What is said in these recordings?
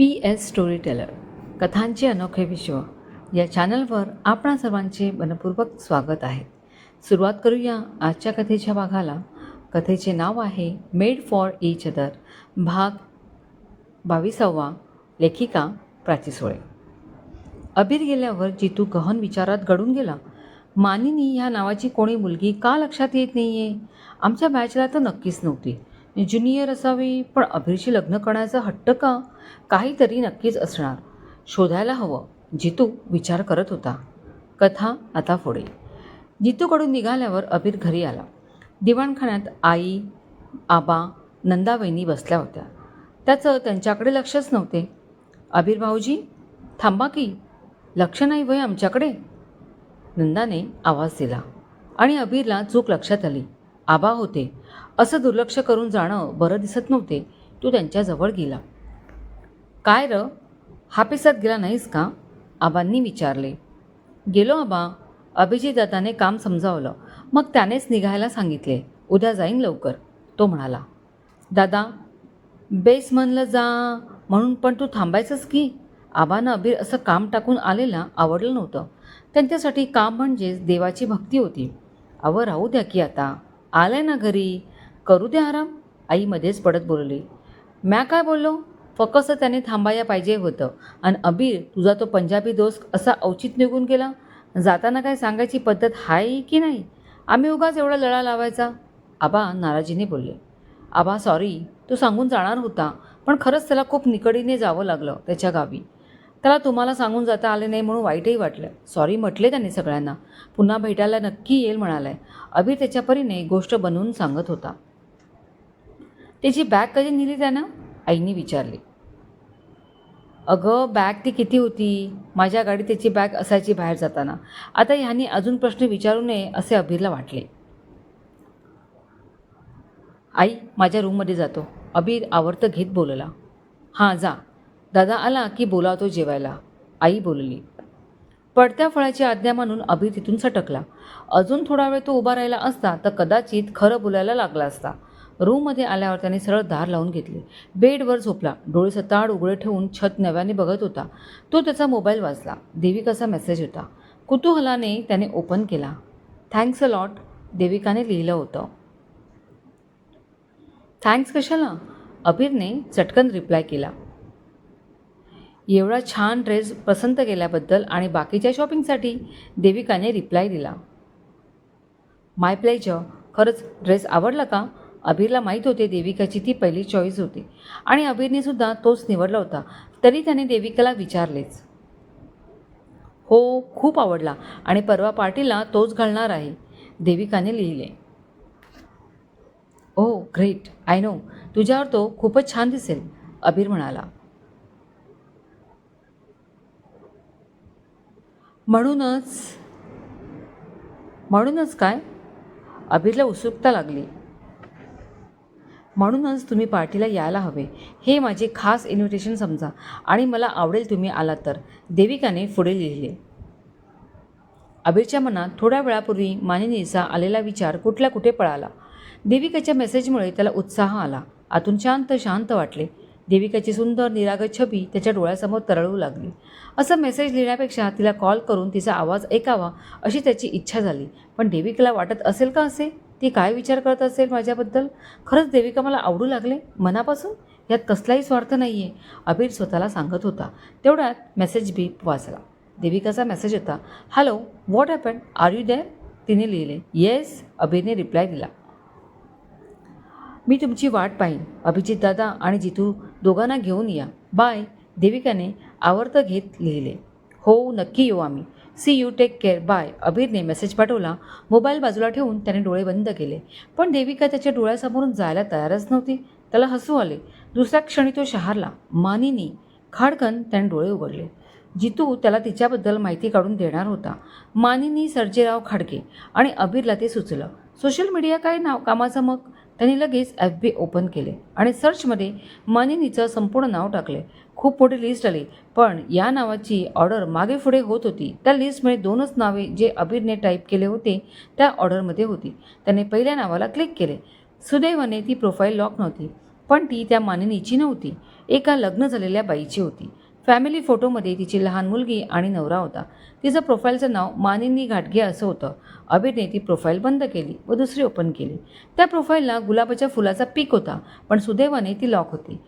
P S story teller कथांचे अनोखे विश्व. या चॅनलवर आपणा सर्वांचे मनपूर्वक स्वागत आहे. सुरुवात करूया आजच्या कथेच्या भागाला. कथेचे नाव आहे मेड फॉर इच अदर भाग बावीसावा लेखिका प्राची सोळे. अबीर गेल्यावर जितू गहन विचारात घडून गेला. मानिनी ह्या नावाची कोणी मुलगी का लक्षात येत नाही आहे आमच्या बॅचला तर नक्कीच नव्हती. ज्युनियर असावी पण अबीरशी लग्न करण्याचा हट्ट का? काहीतरी नक्कीच असणार. शोधायला हवं. जितू विचार करत होता. कथा आता पुढे. जितूकडून निघाल्यावर अबीर घरी आला. दिवाणखान्यात आई आबा नंदावहिनी बसल्या होत्या. त्याचं त्यांच्याकडे लक्षच नव्हते. अबीर भाऊजी थांबा की. लक्ष नाही वय आमच्याकडे? नंदाने आवाज दिला. आणि अबीरला चूक लक्षात आली. आबा होते. असं दुर्लक्ष करून जाणं बरं दिसत नव्हते. तू त्यांच्याजवळ गेला. काय र? हापिसात गेला नाहीस का? आबांनी विचारले. गेलो आबा. अभिजितदाताने काम समजावलं. मग त्यानेच निघायला सांगितले. उद्या जाईन लवकर. तो म्हणाला. दादा बेस म्हणलं जा म्हणून पण तू थांबायचंच की? आबानं अबीर असं काम टाकून आलेला आवडलं नव्हतं. त्यांच्यासाठी काम म्हणजेच देवाची भक्ती होती. अवं राहू द्या की आता. आलाय ना घरी. करू द्या आराम. आई मध्येच पडत बोलली. मॅ काय बोललो? फक्त त्याने थांबायला पाहिजे होतं. आणि अबीर तुझा तो पंजाबी दोस्त असा औचित निघून गेला. जाताना काय सांगायची पद्धत हाय की नाही? आम्ही उगाच एवढा लळा लावायचा? आबा नाराजीने बोलले. आबा सॉरी तो सांगून जाणार होता. पण खरंच त्याला खूप निकडीने जावं लागलं त्याच्या गावी. त्याला तुम्हाला सांगून जाता आले नाही म्हणून वाईटही वाटलं. सॉरी म्हटले त्याने सगळ्यांना. पुन्हा भेटायला नक्की येईल म्हणालाय. अबीर त्याच्या परीने गोष्ट बनवून सांगत होता. त्याची बॅग कधी नेली त्यानं? आईने विचारले. अगं बॅग ती किती होती? माझ्या गाडीत त्याची बॅग असायची बाहेर जाताना. आता ह्यांनी अजून प्रश्न विचारू नये असे अबीरला वाटले. आई माझ्या रूममध्ये जातो. अबीर आवर्त घेत बोलला. हां जा. दादा आला की बोलावतो जेवायला. आई बोलली. पडत्या फळाची आज्ञा म्हणून अबीर तिथून सटकला. अजून थोडा वेळ तो उभा राहिला असता तर कदाचित खरं बोलायला लागला असता. रूममध्ये आल्यावर त्याने सरळ दार लावून घेतले. बेडवर झोपला. डोळे सताड उघडे ठेवून छत नव्याने बघत होता. तो त्याचा मोबाईल वाजला देविकाचा मेसेज होता. कुतूहलाने त्याने ओपन केला. थँक्स अ लॉट देविकाने लिहिलं होतं. थँक्स कशाला? अबीरने चटकन रिप्लाय केला. एवढा छान ड्रेस पसंत केल्याबद्दल आणि बाकीच्या शॉपिंगसाठी देविकाने रिप्लाय दिला. माय प्लेजर. खरंच ड्रेस आवडला का? अबीरला माहीत होते देविकाची ती पहिली चॉईस होती. आणि अबीरने सुद्धा तोच निवडला होता. तरी त्याने देविकाला विचारलेच. हो खूप आवडला आणि परवा पार्टीला तोच घालणार आहे देविकाने लिहिले. ओ ग्रेट आय नो तुझ्यावर तो खूपच छान दिसेल अबीर म्हणाला. म्हणूनच म्हणूनच काय? अबीरला उत्सुकता लागली. म्हणूनच तुम्ही पार्टीला यायला हवे. हे माझे खास इन्व्हिटेशन समजा. आणि मला आवडेल तुम्ही आलात तर. देविकाने पुढे लिहिले. अबीरच्या मनात थोड्या वेळापूर्वी मानिनीचा आलेला विचार कुठल्या कुठे पळाला. देविकाच्या मेसेजमुळे त्याला उत्साह आला. आतून शांत शांत वाटले. देविकाची सुंदर निरागत छबी त्याच्या डोळ्यासमोर तरळू लागली. असं मेसेज लिहिण्यापेक्षा तिला कॉल करून तिचा आवाज ऐकावा अशी त्याची इच्छा झाली. पण देविकाला वाटत असेल का असे? ती काय विचार करत असेल माझ्याबद्दल? खरंच देविका मला आवडू लागले मनापासून? यात कसलाही स्वार्थ नाही आहे अबीर स्वतःला सांगत होता. तेवढ्यात मेसेज बी वाचला. देविकाचा मेसेज होता hello what happen are you there तिने लिहिले येस अबीरने रिप्लाय दिला. मी तुमची वाट पाहीन अभिजित दादा आणि जितू दोघांना घेऊन या. बाय देविकाने आवर्त घेत लिहिले. हो नक्की येऊ आम्ही. See you take care bye. अभिरने message पाठवला. मोबाईल बाजूला ठेवून त्याने डोळे बंद केले. पण देविका त्याच्या डोळ्यासमोरून जायला तयारच नव्हती. त्याला हसू आले. दुसऱ्या क्षणी तो शहारला मानिनी. खाडकन त्याने डोळे उघडले. जितू त्याला तिच्याबद्दल माहिती काढून देणार होता. मानिनी सर्जेराव खाडके आणि अबीरला ते सुचलं. सोशल मीडिया काय नाव कामाचं मग? त्यांनी लगेच एफ बी ओपन केले आणि सर्चमध्ये मानिनीचं संपूर्ण नाव टाकले. खूप मोठी लिस्ट आली. पण या नावाची ऑर्डर मागे पुढे होत होती. त्या लिस्टमध्ये दोनच नावे जे अबीरने टाईप केले होते त्या ऑर्डरमध्ये होती. त्याने पहिल्या नावाला क्लिक केले. सुदैवाने ती प्रोफाईल लॉक नव्हती. पण ती त्या मानिनीची नव्हती. एका लग्न झालेल्या बाईची होती. फॅमिली फोटोमध्ये तिची लहान मुलगी आणि नवरा होता. तिचं प्रोफाईलचं नाव मानिनी घाटगे असं होतं. अभिने ती प्रोफाईल बंद केली व दुसरी ओपन केली. त्या प्रोफाईलला गुलाबाच्या फुलाचा पीक होता पण सुदैवाने ती लॉक होती.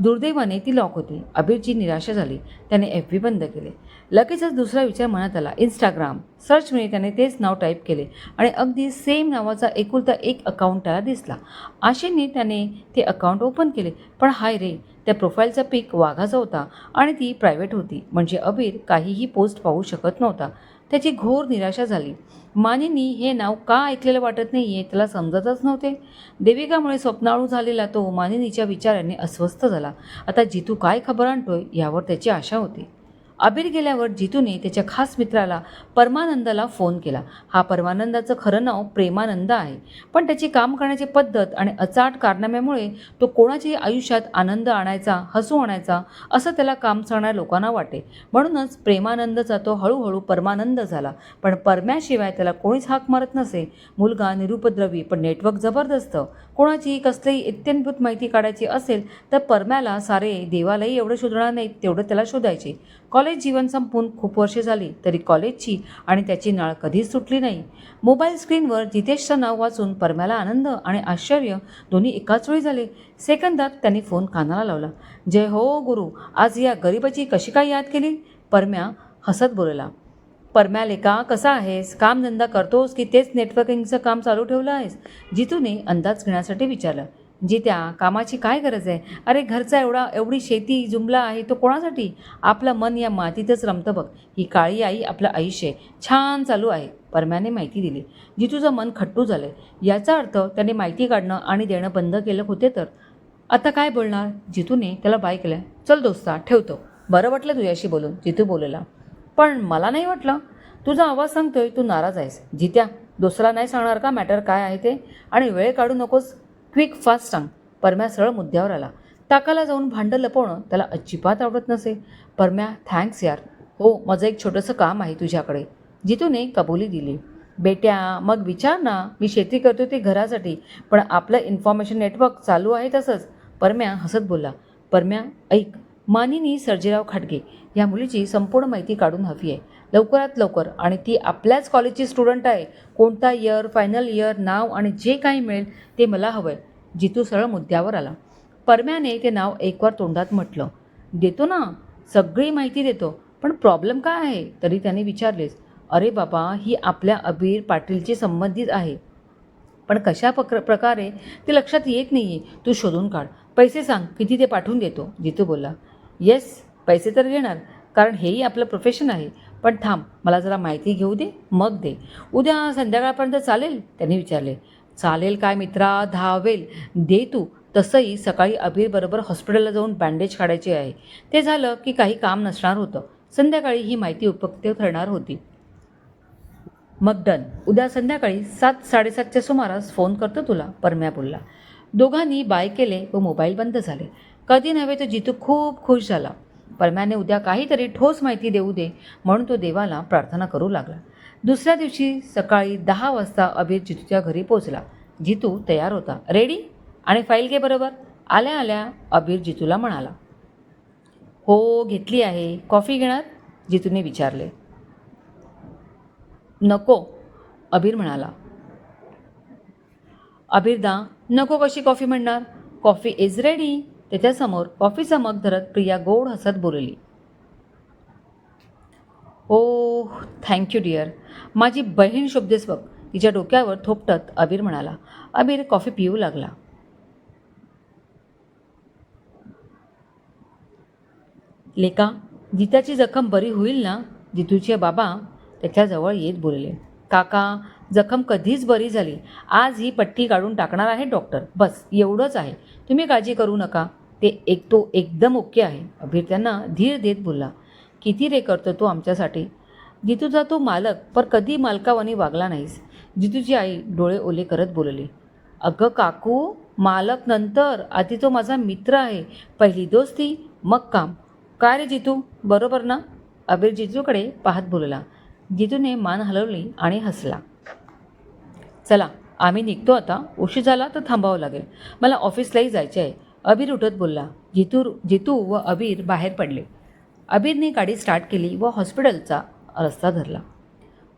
दुर्दैवाने ती लॉक होती. अभिरची निराशा झाली. त्याने एफ बी बंद केले. लगेचच दुसरा विचार मनात आला. इंस्टाग्राम सर्चमुळे त्याने तेच नाव टाईप केले आणि अगदी सेम नावाचा एकुलता एक अकाउंट त्याला दिसला. आशेने त्याने ते अकाउंट ओपन केले. पण हाय रे त्या प्रोफाईलचा पिक वाघाचा होता आणि ती प्रायव्हेट होती. म्हणजे अबीर काहीही पोस्ट पाहू शकत नव्हता. त्याची घोर निराशा झाली. मानिनी हे नाव का ऐकलेलं वाटत नाही आहे त्याला समजतच नव्हते. देविकामुळे स्वप्नाळू झालेला तो मानिनीच्या विचाराने अस्वस्थ झाला. आता जितू काय खबर आणतोय यावर त्याची आशा होती. अबीर गेल्यावर जितूने त्याच्या खास मित्राला परमानंदाला फोन केला. हा परमानंदाचं खरं नाव प्रेमानंद आहे. पण त्याची काम करण्याची पद्धत आणि अचाट कारनाम्यामुळे तो कोणाच्याही आयुष्यात आनंद आणायचा हसू आणायचा असं त्याला काम सांगणाऱ्या लोकांना वाटे. म्हणूनच प्रेमानंदचा तो हळूहळू परमानंद झाला. पण परम्याशिवाय त्याला कोणीच हाक मारत नसे. मुलगा निरुपद्रवी पण नेटवर्क जबरदस्त. कोणाची कसलीही इत्यंभूत माहिती काढायची असेल तर परम्याला सारे देवालाही एवढं शोधणार नाहीत तेवढं त्याला शोधायचे. कॉलेज जीवन संपून खूप वर्षे झाली तरी कॉलेजची आणि त्याची नाळ कधीच सुटली नाही. मोबाईल स्क्रीनवर जितेशचं नाव वाचून परम्याला आनंद आणि आश्चर्य दोन्ही एकाच वेळी झाले. सेकंदात त्यांनी फोन कानाला लावला. जय हो गुरु. आज या गरिबाची कशी काय याद केली? परम्या हसत बोलला. परम्या लेका कसा आहेस? कामधंदा करतोस की तेच नेटवर्किंगचं काम चालू ठेवलं आहेस? जितूने अंदाज घेण्यासाठी विचारलं. जित्या कामाची काय गरज आहे? अरे घरचा एवढा एवढी शेती जुमला आहे तो कोणासाठी? आपलं मन या मातीतच रमतं बघ. ही काळी आई आपलं आयुष्य आहे. छान चालू आहे. परम्याने माहिती दिली. जितूचं मन खट्टू झालं आहे याचा अर्थ त्याने माहिती काढणं आणि देणं बंद केलं होते तर? आता काय बोलणार? जितूने त्याला बाय केलं चल दोस्ता ठेवतो. बरं वाटलं तुझ्याशी बोलून जितू बोलला. पण मला नाही वाटलं. तुझा आवाज सांगतोय तू नाराज आहेस. जित्या दुसरा नाही सांगणार का मॅटर काय आहे ते? आणि वेळ काढू नकोस. क्विक फास्ट सांग. परम्या सरळ मुद्द्यावर आला. ताकाला जाऊन भांडं लपवणं त्याला अजिबात आवडत नसे. परम्या थँक्स यार. हो माझं एक छोटंसं काम आहे तुझ्याकडे. जितूने कबुली दिली. बेट्या मग विचार ना. मी शेती करतो ते घरासाठी पण आपलं इन्फॉर्मेशन नेटवर्क चालू आहे तसंच. परम्या हसत बोलला. परम्या ऐक. मानिनी सर्जेराव खाटगे या मुलीची संपूर्ण माहिती काढून हवी आहे. लवकरात लवकर. आणि ती आपल्याच कॉलेजची स्टुडंट आहे. कोणता इयर फायनल इयर नाव आणि जे काही मिळेल ते मला हवं आहे जितू सरळ मुद्द्यावर आला. परम्याने ते नाव एकवार तोंडात म्हटलं. देतो ना. सगळी माहिती देतो. पण प्रॉब्लेम काय आहे? तरी त्याने विचारलेच. अरे बाबा ही आपल्या अबीर पाटीलची संबंधित आहे. पण कशा प्र प्रकारे? ते लक्षात येत नाही आहे तू शोधून काढ. पैसे सांग. किती ते पाठवून देतो. जितू बोलला. येस पैसे तर घेणार. कारण हेही आपलं प्रोफेशन आहे. पण थांब मला जरा माहिती घेऊ दे मग दे. उद्या संध्याकाळपर्यंत चालेल? त्यांनी विचारले. चालेल काय मित्रा धावेल. दे तू. तसंही सकाळी अबीरबरोबर हॉस्पिटलला जाऊन बँडेज काढायचे आहे. ते झालं की काही काम नसणार होतं. संध्याकाळी ही माहिती उपयुक्त ठरणार होती. मग डन. उद्या संध्याकाळी सात साडेसातच्या सुमारास फोन करतो तुला परम्या बोलला. दोघांनी बाय केले व मोबाईल बंद झाले. कधी नव्हे तो जितू खूप खुश झाला. परम्याने उद्या काहीतरी ठोस माहिती देऊ दे म्हणून तो देवाला प्रार्थना करू लागला. दुसऱ्या दिवशी सकाळी दहा वाजता अबीर जितूच्या घरी पोचला जितू तयार होता. रेडी? आणि फाईल घे बरोबर. आल्या आल्या अबीर जितूला म्हणाला. हो घेतली आहे. कॉफी घेणार? जितूने विचारले. नको अबीर म्हणाला. अबीरदा नको कशी कॉफी म्हणणार? Coffee is ready. त्याच्यासमोर कॉफीचा मग धरत प्रिया गोड हसत बोलली. ओ थँक्यू डिअर माझी बहीण शोभदेस बघ तिच्या डोक्यावर थोपटत अबीर म्हणाला. अबीर कॉफी पिऊ लागला. लेका जिताची जखम बरी होईल ना? जितूचे बाबा त्याच्याजवळ येत बोलले. काका जखम कधीच बरी झाली. आज ही पट्टी काढून टाकणार आहे डॉक्टर. बस एवढंच आहे. तुम्ही काळजी करू नका. ते एक तो एकदम ओके आहे. अभिर त्यांना धीर देत बोलला. किती रे करतो तो आमच्यासाठी? जितूचा तो मालक पर कधी मालकावानी वागला नाहीस. जितूची आई डोळे ओले करत बोलली. अगं काकू मालक नंतर. आधी तो माझा मित्र आहे. पहिली दोस्ती मग काम. काय रे जितू? बरोबर ना? अबीर जितूकडे पाहत बोलला. जितूने मान हलवली आणि हसला. चला आम्ही निघतो आता. उशीर झाला तर थांबावं लागेल. मला ऑफिसलाही जायचे आहे अबीर उठत बोलला. जितू जितू व अबीर बाहेर पडले. अबीरने गाडी स्टार्ट केली व हॉस्पिटलचा रस्ता धरला.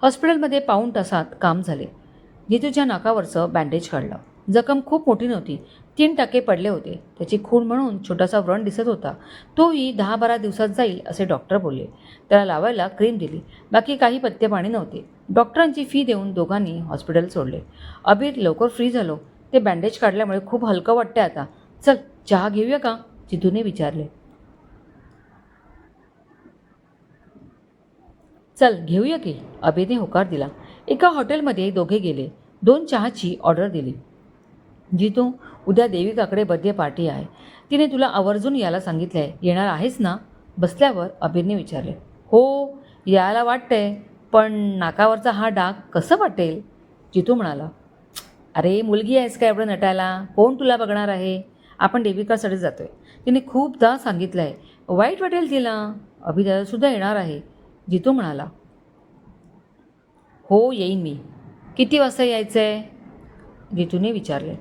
हॉस्पिटलमध्ये पाऊण तासात काम झाले. जितूच्या नाकावरचं बँडेज काढलं. जखम खूप मोठी नव्हती. तीन टाके पडले होते. त्याची खूण म्हणून छोटासा व्रण दिसत होता. तोही दहा बारा दिवसात जाईल असे डॉक्टर बोलले. त्याला लावायला क्रीम दिली. बाकी काही पत्ते पाणी नव्हते. डॉक्टरांची फी देऊन दोघांनी हॉस्पिटल सोडले. अबीर लवकर फ्री झालो. ते बँडेज काढल्यामुळे खूप हलकं वाटते आता. चल चहा घेऊया का? जितूने विचारले. चल घेऊया की अबीरने होकार दिला. एका हॉटेलमध्ये दोघे गेले. दोन चहाची ऑर्डर दिली. जितू उद्या देविकाकडे बर्थडे पार्टी आहे. तिने तुला आवर्जून यायला सांगितलं आहे येणार आहेस ना? बसल्यावर अबीरने विचारले. हो यायला वाटतंय. पण नाकावरचा हा डाग कसं वाटेल? जितू म्हणाला अरे मुलगी आहेस का एवढं नटायला? कोण तुला बघणार आहे? आपण देविकासाठी जातोय. तिने खूपदा सांगितलं आहे वाईट वाटेल तिला. अभिदादासुद्धा येणार आहे. जितू म्हणाला हो येईन मी. किती वाजता यायचं आहे जितूने विचारले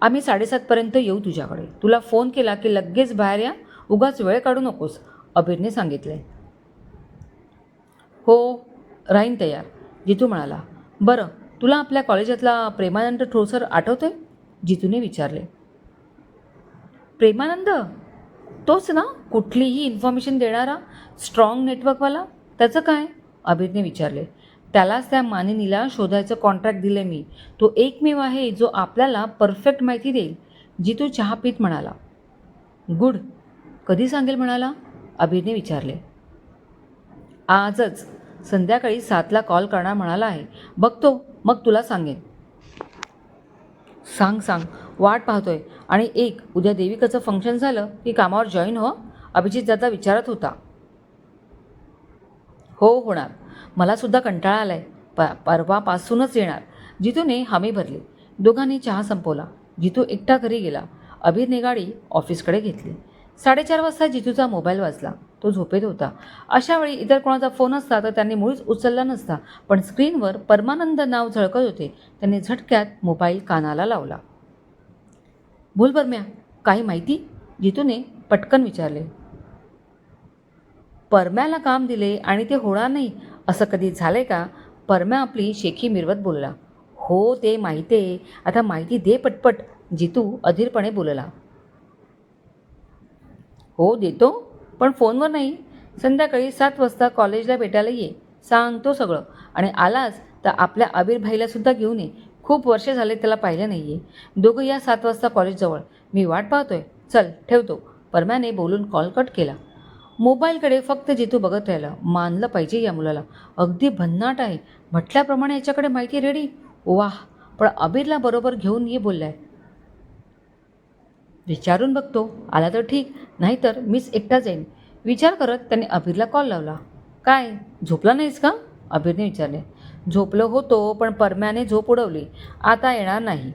आम्ही साडेसातपर्यंत येऊ तुझ्याकडे. तुला फोन केला की लगेच बाहेर या. उगाच वेळ काढू नकोस अबीरने सांगितले. हो राहीन तयार. जितू म्हणाला बरं तुला आपल्या कॉलेजातला प्रेमानंद ठोसर आठवतोय? जितूने विचारले. प्रेमानंद? तोच ना? कुठलीही इन्फॉर्मेशन देणारा स्ट्रॉंग नेटवर्कवाला त्याचं काय? अभितने विचारले. त्यालाच त्या मानिनीला शोधायचं कॉन्ट्रॅक्ट दिलं मी. तो एकमेव आहे जो आपल्याला परफेक्ट माहिती देईल. जितू चहा पीत म्हणाला. गुड. कधी सांगेल? म्हणाला. अभिरने विचारले. आजच. संध्याकाळी सातला कॉल करणार म्हणाला आहे. बघतो मग तुला सांगेन. सांग सांग. वाट पाहतोय. आणि एक उद्या देविकाचं फंक्शन झालं की कामावर जॉईन हो? अभिजित दादा विचारत होता. हो होणार. मलासुद्धा कंटाळा कंटाळा आलाय. प परवापासूनच येणार. जितूने हमी भरली. दोघांनी चहा संपवला. जितू एकटा घरी गेला. अभिनेगाडी ऑफिसकडे घेतली. साडेचार वाजता जितूचा मोबाईल वाजला. तो झोपेत होता. अशावेळी इतर कोणाचा फोन असता तर त्यांनी मुळीच उचलला नसता. पण स्क्रीनवर परमानंद नाव झळकत होते. त्यांनी झटक्यात मोबाईल कानाला लावला. भूल बरम्या काही माहिती? जितूने पटकन विचारले. परम्याला काम दिले आणि ते होणार नाही असं कधी झालंय का? परम्या आपली शेखी मिरवत बोलला. हो ते माहिती आहे. आता माहिती दे पटपट. जितू अधीरपणे बोलला. हो देतो. पण फोनवर नाही. संध्याकाळी सात वाजता कॉलेजला भेटायला ये. सांगतो सगळं. आणि आलास तर आपल्या आबिर भाईलासुद्धा घेऊन ये. खूप वर्ष झाले त्याला पाहिलं नाही आहे दोघं या सात वाजता कॉलेजजवळ मी वाट पाहतोय. चल ठेवतो. परम्याने बोलून कॉल कट केला. मोबाईलकडे फक्त जितू बघत राहिला. मानलं पाहिजे या मुलाला. अगदी भन्नाट आहे. म्हटल्याप्रमाणे याच्याकडे माहिती रेडी. वाह. पण अबीरला बरोबर घेऊन ये बोललाय. विचारून बघतो. आला तर ठीक नाहीतर मीच एकटा जाईन. विचार करत त्याने अबीरला कॉल लावला. काय झोपला नाहीस का? अबीरने विचारले. झोपलो होतो पण परम्याने झोप उडवली. आता येणार नाही.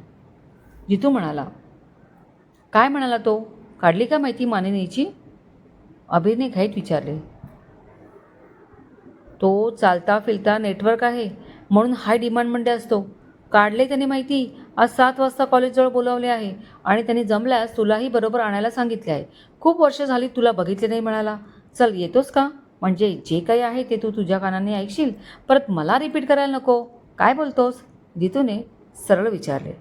जितू म्हणाला. काय म्हणाला तो? काढली का माहिती मानिनीची अबीरने घाईत विचारले. तो चालता फिरता नेटवर्क आहे म्हणून हाय डिमांडमध्ये असतो. काढले त्याने माहिती आज सात वाजता कॉलेजजवळ बोलावले आहे आणि त्यांनी जमल्यास तुलाही बरोबर आणायला सांगितले आहे. खूप वर्ष झाली तुला बघितले नाही म्हणाला. चल येतोस का? म्हणजे जे काही आहे ते तू तुझ्या कानाने ऐकशील. परत मला रिपीट करायला नको. काय बोलतोस? जितूने सरळ विचारले.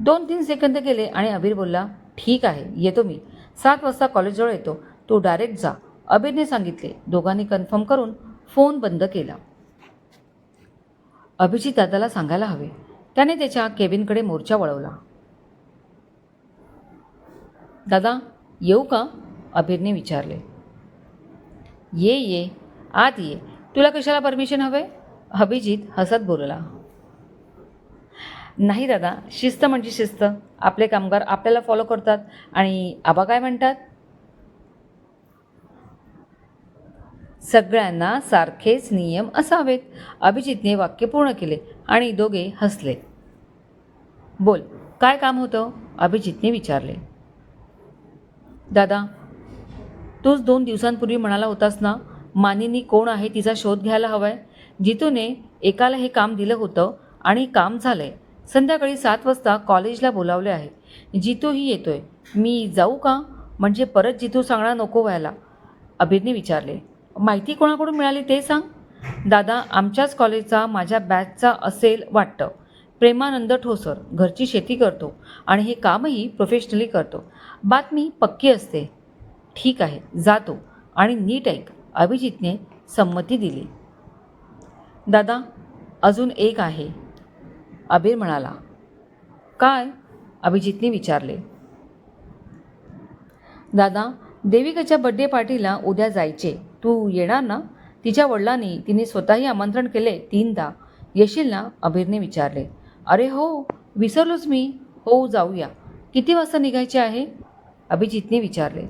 दोन तीन सेकंद गेले आणि अबीर बोलला ठीक आहे येतो मी. सात वाजता कॉलेजजवळ येतो. तू डायरेक्ट जा. अबीरने सांगितले. दोघांनी कन्फर्म करून फोन बंद केला. अभिजित दादाला सांगायला हवे. त्याने त्याच्या केबिनकडे मोर्चा वळवला. दादा येऊ का? अभिरने विचारले. ये ये. आत ये. तुला कशाला परमिशन हवे? अभिजित हसत बोलला. नाही दादा. शिस्त म्हणजे शिस्त. आपले कामगार आपल्याला फॉलो करतात आणि आबा काय म्हणतात? सगळ्यांना सारखेच नियम असावेत. अभिजितने वाक्य पूर्ण केले आणि दोघे हसले. बोल काय काम होतं? अभिजितने विचारले. दादा तूच दोन दिवसांपूर्वी म्हणाला होतास ना मानिनी कोण आहे तिचा शोध घ्यायला हवाय? जितूने एकाला हे काम दिलं होतं आणि काम झालंय. संध्याकाळी सात वाजता कॉलेजला बोलावले आहे. जितूही येतोय. मी जाऊ का? म्हणजे परत जितू सांगणार नको व्हायला. अभितने विचारले. माहिती कोणाकडून मिळाली ते सांग. दादा आमच्याच कॉलेजचा माझ्या बॅचचा असेल वाटतं. प्रेमानंद ठोसर घरची शेती करतो आणि हे कामही प्रोफेशनली करतो. बातमी पक्की असते. ठीक आहे जातो आणि नीट ऐक. अभिजितने संमती दिली. दादा अजून एक आहे. अबीर म्हणाला काय? अभिजितने विचारले. दादा देविकाच्या बड्डे पार्टीला उद्या जायचे. तू येणार ना? तिच्या वडिलांनी तिने स्वतःही आमंत्रण केले तीनदा. येशील ना अबीरने विचारले अरे हो विसरलोच मी. हो जाऊया. किती वाजता निघायचे आहे? अभिजितने विचारले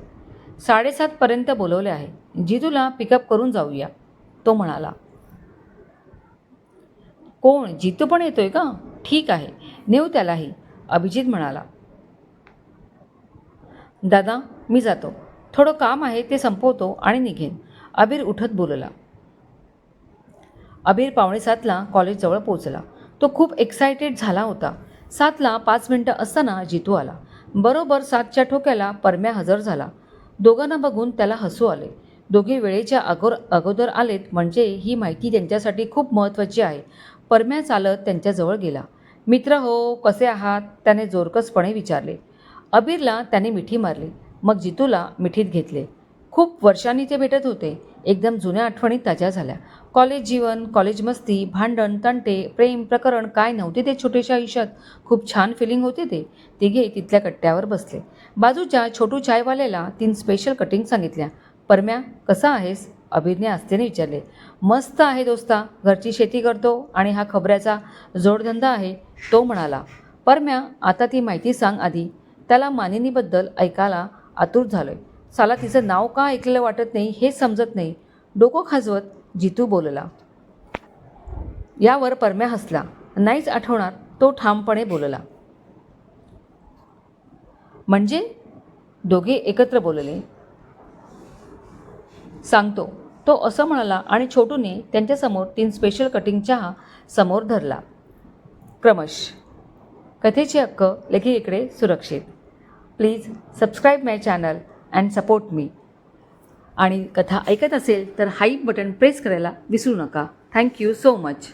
साडेसातपर्यंत बोलवले आहे. जितूला पिकअप करून जाऊया. तो म्हणाला कोण? जितू पण येतोय का? ठीक आहे. नेऊ त्यालाही. अभिजित म्हणाला दादा मी जातो. थोडं काम आहे ते संपवतो आणि निघेन. अबीर उठत बोलला. अबीर पावणे सातला कॉलेजजवळ पोचला तो खूप एक्सायटेड झाला होता. सातला पाच मिनटं असताना जितू आला. बरोबर सातच्या ठोक्याला परम्या हजर झाला. दोघांना बघून त्याला हसू आले. दोघे वेळेच्या अगोर अगोदर आलेत म्हणजे ही माहिती त्यांच्यासाठी खूप महत्त्वाची आहे. परम्या चालत त्यांच्याजवळ गेला. मित्र हो कसे आहात? त्याने जोरकसपणे विचारले. अबीरला त्याने मिठी मारली. मग जितूला मिठीत घेतले. खूप वर्षांनी ते भेटत होते. एकदम जुन्या आठवणी ताज्या झाल्या. कॉलेज जीवन कॉलेज मस्ती भांडण तंटे प्रेम प्रकरण काय नव्हते ते छोट्याशा आयुष्यात. खूप छान फिलिंग होते ते. तिघे तिथल्या कट्ट्यावर बसले. बाजूच्या छोटू चायवाल्याला तीन स्पेशल कटिंग सांगितल्या. परम्या कसा आहेस? अभिज्ञ आस्थेने विचारले. मस्त आहे दोस्ता. घरची शेती करतो आणि हा खबऱ्याचा जोडधंदा आहे तो म्हणाला. परम्या आता ती माहिती सांग आधी. त्याला मानिनीबद्दल ऐकायला आतुर झालोय. साला तिचं नाव का ऐकलेलं वाटत नाही हे समजत नाही. डोकं खाजवत जितू बोलला. यावर परम्या हसला. नाहीच आठवणार तो ठामपणे बोलला. म्हणजे? दोघे एकत्र बोलले. सांगतो. तो असं म्हणाला आणि छोटूने त्यांच्यासमोर तीन स्पेशल कटिंग चहा समोर धरला. क्रमश. कथेची हक्क लेखिकेकडे सुरक्षित. Please subscribe my channel and support me आणि कथा ऐकत असेल तर हाईप बटन प्रेस करायला विसरू नका. Thank you so much